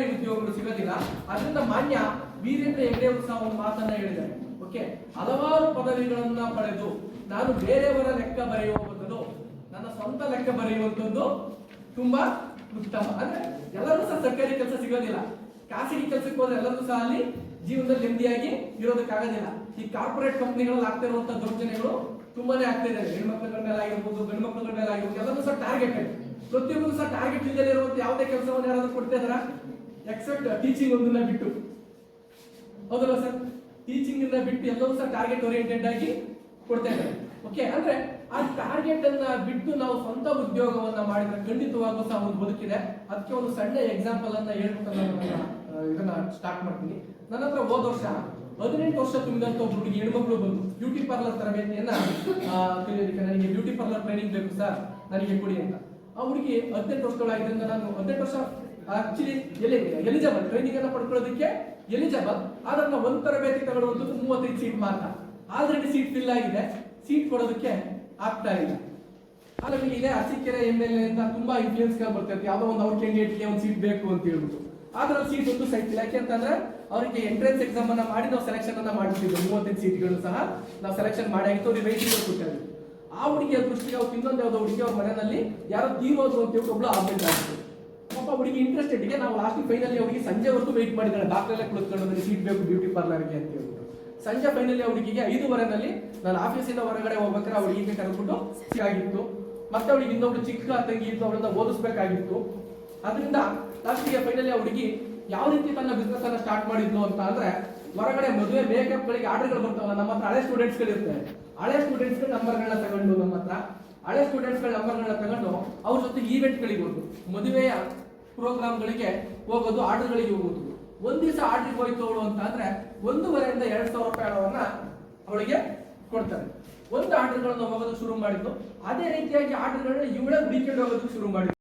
ಉದ್ಯೋಗಗಳು ಸಿಗೋದಿಲ್ಲ. ಅದರಿಂದ ಮಾನ್ಯ ವೀರೇಂದ್ರ ಹೆಗ್ಡೆ ಸಹ ಒಂದು ಮಾತನ್ನ ಹೇಳಿದ್ದಾರೆ. ಓಕೆ ಹಲವಾರು ಪದವಿಗಳನ್ನ ಪಡೆದು ನಾನು ಬೇರೆಯವರ ಲೆಕ್ಕ ಬರೆಯುವ ನನ್ನ ಸ್ವಂತ ಲೆಕ್ಕ ಬರೆಯುವಂಥದ್ದು ತುಂಬಾ ಉತ್ತಮ. ಅಂದ್ರೆ ಎಲ್ಲರೂ ಸಹ ಸರ್ಕಾರಿ ಕೆಲಸ ಸಿಗೋದಿಲ್ಲ. ಖಾಸಗಿ ಕೆಲಸಕ್ಕೆ ಹೋದ್ರೆ ಎಲ್ಲರೂ ಸಹ ಅಲ್ಲಿ ಜೀವನದಲ್ಲಿ ನೆಮ್ಮದಿಯಾಗಿ ಇರೋದಕ್ಕಾಗೋದಿಲ್ಲ. ಈ ಕಾರ್ಪೊರೇಟ್ ಕಂಪ್ನಿಗಳಲ್ಲಿ ಆಗ್ತಾ ಇರುವಂತಹ ದೌರ್ಜನ್ಯಗಳು ತುಂಬಾನೇ ಆಗ್ತಾ ಇದೆ ಹೆಣ್ಮಕ್ಳುಗಳ ಮೇಲೆ ಆಗಿರ್ಬೋದು ಗಂಡು ಮೇಲೆ ಆಗಿರ್ಬೋದು, ಎಲ್ಲರೂ ಸಹ ಟಾರ್ಗೆಟ್ ಪ್ರತಿಯೊಬ್ಬರು ಸಹ ಟಾರ್ಗೆಟ್ ಇಲ್ಲದೆ ಇರುವಂತ ಯಾವುದೇ ಕೆಲಸವನ್ನು ಯಾರಾದ್ರೂ ಕೊಡ್ತಾ ಇದಾರ ಎಕ್ಸೆಪ್ಟ್ ಟೀಚಿಂಗ್ ಒಂದನ್ನ ಬಿಟ್ಟು. ಹೌದಲ್ಲ ಸರ್ ಟೀಚಿಂಗ್ ಇಂದ ಬಿಟ್ಟು ಎಲ್ಲವೂ ಸಹ ಟಾರ್ಗೆಟ್ ಓರಿಯೆಂಟೆಡ್ ಆಗಿ ಕೊಡ್ತಾ ಓಕೆ ಅಂದ್ರೆ ಆ ಟಾರ್ಗೆಟ್ ಅನ್ನ ಬಿಟ್ಟು ನಾವು ಸ್ವಂತ ಉದ್ಯೋಗವನ್ನ ಮಾಡಿದ್ರೆ ಖಂಡಿತವಾಗೂ ಸಹ ಒಂದು ಬದುಕಿದೆ. ಅದಕ್ಕೆ ಒಂದು ಸಣ್ಣ ಎಕ್ಸಾಂಪಲ್ ಅನ್ನ ನಾನು ಇದನ್ನ ಸ್ಟಾರ್ಟ್ ಮಾಡ್ತೀನಿ. ನನ್ನ ಹತ್ರ ಹೋದ ವರ್ಷ ಹದಿನೆಂಟು ವರ್ಷ ತುಂಬಿದಂತ ಒಬ್ಬ ಹುಡುಗಿ ಹೆಣ್ಮಕ್ಳು ಬಂದು ಬ್ಯೂಟಿ ಪಾರ್ಲರ್ ತರಬೇತಿಯನ್ನ ನನಗೆ ಬ್ಯೂಟಿ ಪಾರ್ಲರ್ ಟ್ರೈನಿಂಗ್ ಬೇಕು ಸರ್ ನನಗೆ ಕೊಡಿ ಅಂತ. ಆ ಹುಡುಗಿ ಹದಿನೆಂಟು ವರ್ಷದೊಳಗಿದ್ರಿಂದ ನಾನು ಹದಿನೆಂಟು ವರ್ಷ ಆಕ್ಚುಲಿ ಎಲ್ಲಿ ಎಲಿಜಬಲ್ ಟ್ರೈನಿಂಗ್ ಎಲ್ಲ ಪಡ್ಕೊಳ್ಳೋದಕ್ಕೆ ಎಲಿಜಬಲ್ ಆದ್ರೆ ನಾವು ಒಂದು ತರಬೇತಿ ತಗೊಳ್ಳುವಂಥದ್ದು ಮೂವತ್ತೈದು ಸೀಟ್ ಮಾತ್ರ. ಆಲ್ರೆಡಿ ಸೀಟ್ ಫಿಲ್ ಆಗಿದೆ. ಸೀಟ್ ಕೊಡೋದಕ್ಕೆ ಆಗ್ತಾ ಇಲ್ಲ. ಆದ್ರೆ ಇದೆ ಅಸಿಕೆರೆ ಎಂ ಎಲ್ ಎ ಅಂತ ತುಂಬಾ ಇನ್ಫ್ಲೂಯೆನ್ಸ್ಗಳು ಬರ್ತೈತೆ. ಯಾವ್ದೋ ಒಂದು ಅವ್ರ ಕ್ಯಾಂಡಿಡೇಟ್ಗೆ ಒಂದು ಸೀಟ್ ಬೇಕು ಅಂತ ಹೇಳ್ಬಿಟ್ಟು. ಆದ್ರೆ ಸೀಟ್ ಒಂದು ಸೈಟ್ ಇಲ್ಲ. ಯಾಕೆಂತಂದ್ರೆ ಅವರಿಗೆ ಎಂಟ್ರೆನ್ಸ್ ಎಕ್ಸಾಮ್ ಅನ್ನ ಮಾಡಿ ನಾವು ಸೆಲೆಕ್ಷನ್ ಅನ್ನ ಮಾಡ್ತಿದ್ವಿ. ಮೂವತ್ತೈದು ಸೀಟ್ಗಳು ಸಹ ನಾವು ಸೆಲೆಕ್ಷನ್ ಮಾಡಿ ಆಗಿತ್ತು ಅವ್ರಿಗೆ ರೈಟಿಂಗ್ ಕೊಟ್ಟಿದ್ವಿ. ಆ ಹುಡುಗಿಯ ದೃಷ್ಟಿಗೆ ಅವ್ರು ಇನ್ನೊಂದು ಯಾವ್ದೋ ಹುಡುಗಿ ಅವ್ರ ಮನೆಯಲ್ಲಿ ಯಾರೋ ತೀರೋದು ಅಂತ ಹೇಳಿ ಒಬ್ಳು ಆಬ್ಸೆಂಟ್ ಆಗಿತ್ತು ಪಾಪ ಹುಡುಗಿ ಇಂಟ್ರೆಸ್ಟೆಡ್ ಇದೆ ನಾವು ಲಾಸ್ಟ್ ಫೈನಲಿ ಅವರಿಗೆ ಸಂಜೆವರೆಗೂ ವೆಯ್ಟ್ ಮಾಡಿದ್ದಾಳೆ ಡಾಕ್ಟರ್ ಎಲ್ಲ ಕುಳಿತುಕೊಂಡು ಸೀಟ್ ಬೇಕು ಬ್ಯೂಟಿ ಪಾರ್ಲರ್ಗೆ ಅಂತ ಹೇಳ್ಬಿಟ್ಟು. ಸಂಜೆ ಫೈನಲಿ ಹುಡುಗಿಗೆ ಐದೂವರೆನಲ್ಲಿ ನಾನು ಆಫೀಸಿಂದ ಹೊರಗಡೆ ಹೋಗ್ಬೇಕಾದ್ರೆ ಅವಳಿಗೆ ಕರೆದ್ಬಿಟ್ಟು ಆಗಿತ್ತು. ಮತ್ತೆ ಅವಳಿಗೆ ಇನ್ನೊಬ್ಳು ಚಿಕ್ಕ ತಂಗಿ ಇತ್ತು ಅವಳನ್ನ ಓದಿಸ್ಬೇಕಾಗಿತ್ತು. ಅದರಿಂದ ಲಾಸ್ಟಿಗೆ ಫೈನಲಿ ಹುಡುಗಿ ಯಾವ ರೀತಿ ತನ್ನ ಬಿಸ್ನೆಸ್ ಅನ್ನ ಸ್ಟಾರ್ಟ್ ಮಾಡಿದ್ಲು ಅಂತ ಅಂದ್ರೆ ಹೊರಗಡೆ ಮದುವೆ ಮೇಕಪ್ ಗಳಿಗೆ ಆರ್ಡರ್ಗಳು ಬರ್ತಾವಲ್ಲ, ನಮ್ಮ ಹತ್ರ ಹಳೆ ಸ್ಟೂಡೆಂಟ್ಸ್ಗಳು ಹಳೆ ಸ್ಟೂಡೆಂಟ್ಸ್ಗಳ ನಂಬರ್ಗಳನ್ನ ತಗೊಂಡು ನಮ್ಮ ಹತ್ರ. ಹಳೆ ಸ್ಟೂಡೆಂಟ್ಸ್ಗಳ ನಂಬರ್ಗಳನ್ನ ತಗೊಂಡು ಅವ್ರ ಜೊತೆ ಈವೆಂಟ್ ಗಳಿಗೆ ಮದುವೆಯ ಪ್ರೋಗ್ರಾಮ್ಗಳಿಗೆ ಹೋಗೋದು, ಆರ್ಡರ್ಗಳಿಗೆ ಹೋಗೋದು. ಒಂದ್ ದಿವಸ ಆರ್ಡರ್ ಹೋಯ್ತು ಅವಳು ಅಂತ ಅಂದ್ರೆ ಒಂದೂವರೆಯಿಂದ ಎರಡು ಸಾವಿರ ರೂಪಾಯಿ ಹಣವನ್ನ ಅವಳಿಗೆ ಕೊಡ್ತಾರೆ. ಒಂದು ಆರ್ಡರ್ಗಳನ್ನು ಹೋಗೋದು ಶುರು ಮಾಡಿದ್ದು, ಅದೇ ರೀತಿಯಾಗಿ ಆರ್ಡರ್ಗಳನ್ನ ಇವಳೇ ಹುಡುಕೊಂಡು ಹೋಗೋದಕ್ಕೆ ಶುರು ಮಾಡಿದ್ರು